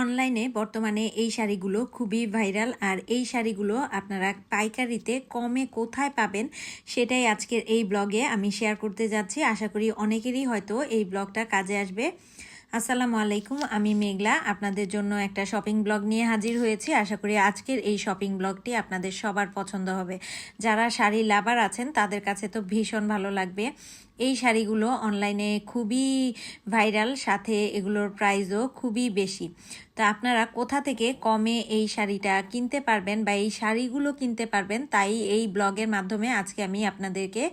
অনলাইনে বর্তমানে এই শাড়িগুলো খুবই ভাইরাল, আর এই শাড়িগুলো আপনারা পাইকারিতে কমে কোথায় পাবেন সেটাই আজকের এই ব্লগে আমি শেয়ার করতে যাচ্ছি। আশা করি অনেকেরই হয়তো এই ব্লগটা কাজে আসবে। আসসালামু আলাইকুম, আমি মেঘলা। আপনাদের জন্য একটা শপিং ব্লগ নিয়ে হাজির হয়েছি। আশা করি আজকের এই শপিং ব্লগটি আপনাদের সবার পছন্দ হবে। যারা শাড়ি লাভার আছেন, তাদের কাছে তো ভীষণ ভালো লাগবে। এই শাড়িগুলো অনলাইনে খুবই ভাইরাল সাথে এগুলোর প্রাইসও খুবই বেশি। তো আপনারা কোথা থেকে কমে এই শাড়িটা কিনতে পারবেন বা এই শাড়িগুলো কিনতে পারবেন, তাই এই ব্লগের মাধ্যমে আজকে আমি আপনাদেরকে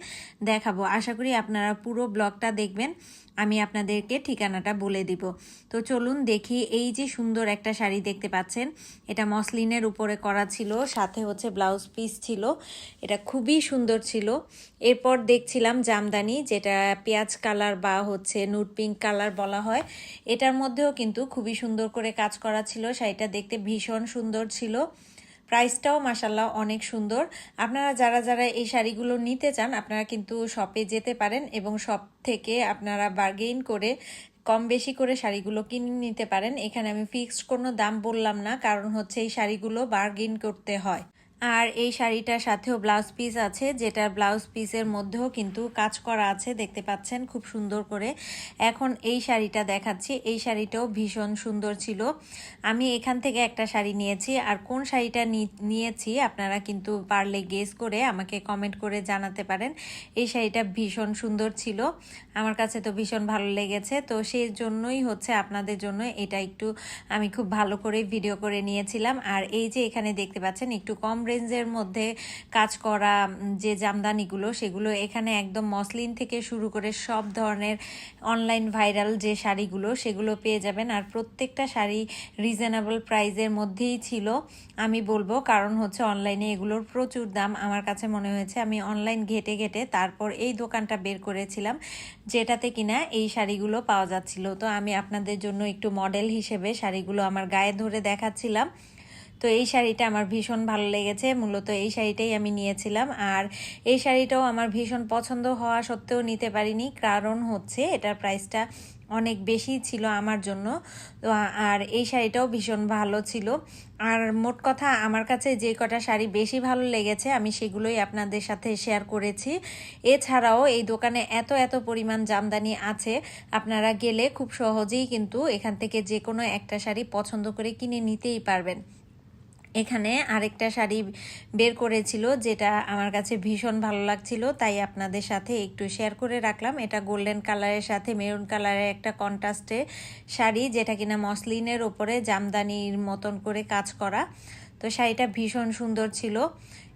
দেখাবো। আশা করি আপনারা পুরো ব্লগটা দেখবেন, আমি আপনাদেরকে ঠিকানাটা বলে দিব। তো চলুন দেখি এই যে সুন্দর একটা শাড়ি দেখতে পাচ্ছেন। এটা মসলিনের উপরে করা ছিল, সাথে হচ্ছে ব্লাউজ পিস ছিল। এটা খুবই সুন্দর ছিল। এরপর দেখছিলাম জামদানি যেটা পেঁয়াজ কালার বা হচ্ছে নুট পিঙ্ক কালার বলা হয়, এটার মধ্যেও কিন্তু খুবই সুন্দর করে কাজ করা ছিল। শাড়িটা দেখতে ভীষণ সুন্দর ছিল। প্রাইসটাও মাসাল্লাহ অনেক সুন্দর। আপনারা যারা যারা এই শাড়িগুলো নিতে চান, আপনারা কিন্তু শপে যেতে পারেন এবং শপ থেকে আপনারা বার্গেইন করে কম বেশি করে শাড়িগুলো কিনে নিতে পারেন। এখানে আমি ফিক্সড কোনো দাম বললাম না, কারণ হচ্ছে এই শাড়িগুলো বার্গেইন করতে হয়। আর এই শাড়িটার সাথেও ব্লাউজ পিস আছে, যেটার ব্লাউজ পিসের মধ্যেও কিন্তু কাজ করা আছে, দেখতে পাচ্ছেন খুব সুন্দর করে। এখন এই শাড়িটা দেখাচ্ছি, এই শাড়িটাও ভীষণ সুন্দর ছিল। আমি এখান থেকে একটা শাড়ি নিয়েছি, আর কোন শাড়িটা নিয়েছি আপনারা কিন্তু পারলে গেস করে আমাকে কমেন্ট করে জানাতে পারেন। এই শাড়িটা ভীষণ সুন্দর ছিল, আমার কাছে তো ভীষণ ভালো লেগেছে। তো সেই জন্যই হচ্ছে আপনাদের জন্য এটা একটু আমি খুব ভালো করে ভিডিও করে নিয়েছিলাম। আর এই যে এখানে দেখতে পাচ্ছেন, একটু কম রেঞ্জের মধ্যে কাজ করা যে জামদানিগুলো, সেগুলো এখানে একদম মসলিন থেকে শুরু করে সব ধরনের অনলাইন ভাইরাল যে শাড়িগুলো, সেগুলো পেয়ে যাবেন। আর প্রত্যেকটা শাড়ি রিজনেবল প্রাইজের মধ্যেই ছিল। আমি বলব কারণ হচ্ছে অনলাইনে এগুলোর প্রচুর দাম। আমার কাছে মনে হয়েছে আমি অনলাইন ঘেটে ঘেটে তারপর এই দোকানটা বের করেছিলাম, যেটাতে কিনা এই শাড়িগুলো পাওয়া যাচ্ছিল। তো আমি আপনাদের জন্য একটু মডেল হিসেবে শাড়িগুলো আমার গায়ে ধরে দেখাচ্ছিলাম। তো এই শাড়িটা আমার ভীষণ ভালো লেগেছে, মূলত এই শাড়িটাই আমি নিয়েছিলাম। আর এই শাড়িটাও আমার ভীষণ পছন্দ হওয়া সত্ত্বেও নিতে পারিনি, কারণ হচ্ছে এটার প্রাইসটা অনেক বেশি ছিল আমার জন্য। আর এই শাড়িটাও ভীষণ ভালো ছিল। আর মোট কথা, আমার কাছে যে কটা শাড়ি বেশি ভালো লেগেছে, আমি সেগুলোই আপনাদের সাথে শেয়ার করেছি। এছাড়াও এই দোকানে এত এত পরিমাণ জামদানি আছে, আপনারা গেলে খুব সহজেই কিন্তু এখান থেকে যে কোনো একটা শাড়ি পছন্দ করে কিনে নিতেই পারবেন। এখানে আরেকটা শাড়ি বের করেছিল যেটা আমার কাছে ভীষণ ভালো লাগছিল, তাই আপনাদের সাথে একটু শেয়ার করে রাখলাম। এটা গোল্ডেন কালারের সাথে মেরুন কালারের একটা কন্ট্রাস্টে শাড়ি যেটা কিনা মসলিনের ওপরে জামদানির মতন করে কাজ করা। তো শাড়িটা ভীষণ সুন্দর ছিল।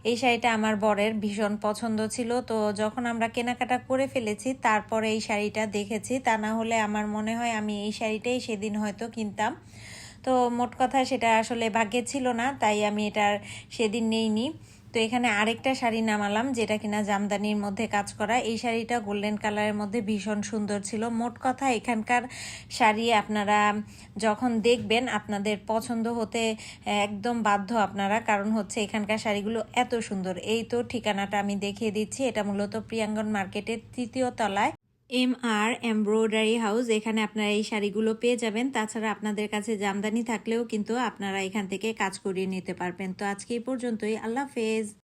এই শাড়িটা আমার বরের ভীষণ পছন্দ ছিল। তো যখন আমরা কেনাকাটা করে ফেলেছি, তারপরে এই শাড়িটা দেখেছি। তা না হলে আমার মনে হয় আমি এই শাড়িটাই সেদিন হয়তো কিনতাম। তো মোট কথা সেটা আসলে ভাগ্যে ছিল না, তাই আমি এটার সেদিন নেইনি। তো এখানে আরেকটা শাড়ি নামালাম, যেটা কিনা জামদানির মধ্যে কাজ করা। এই শাড়িটা গোল্ডেন কালারের মধ্যে ভীষণ সুন্দর ছিল। মোট কথা এখানকার শাড়ি আপনারা যখন দেখবেন, আপনাদের পছন্দ হতে একদম বাধ্য আপনারা, কারণ হচ্ছে এখানকার শাড়িগুলো এত সুন্দর। এই তো ঠিকানাটা আমি দেখিয়ে দিচ্ছি। এটা মূলত প্রিয়াঙ্গন মার্কেটের তৃতীয় তলায়। এম আর এমব্রয়ডারি হাউস এখানে আপনারা এই শাড়িগুলো পেয়ে যাবেন। তাছাড়া আপনাদের কাছে জামদানি থাকলেও কিন্তু আপনারা এখান থেকে কাজ করিয়ে নিতে পারবেন। তো আজকে এই পর্যন্তই। আল্লাহ হাফেজ।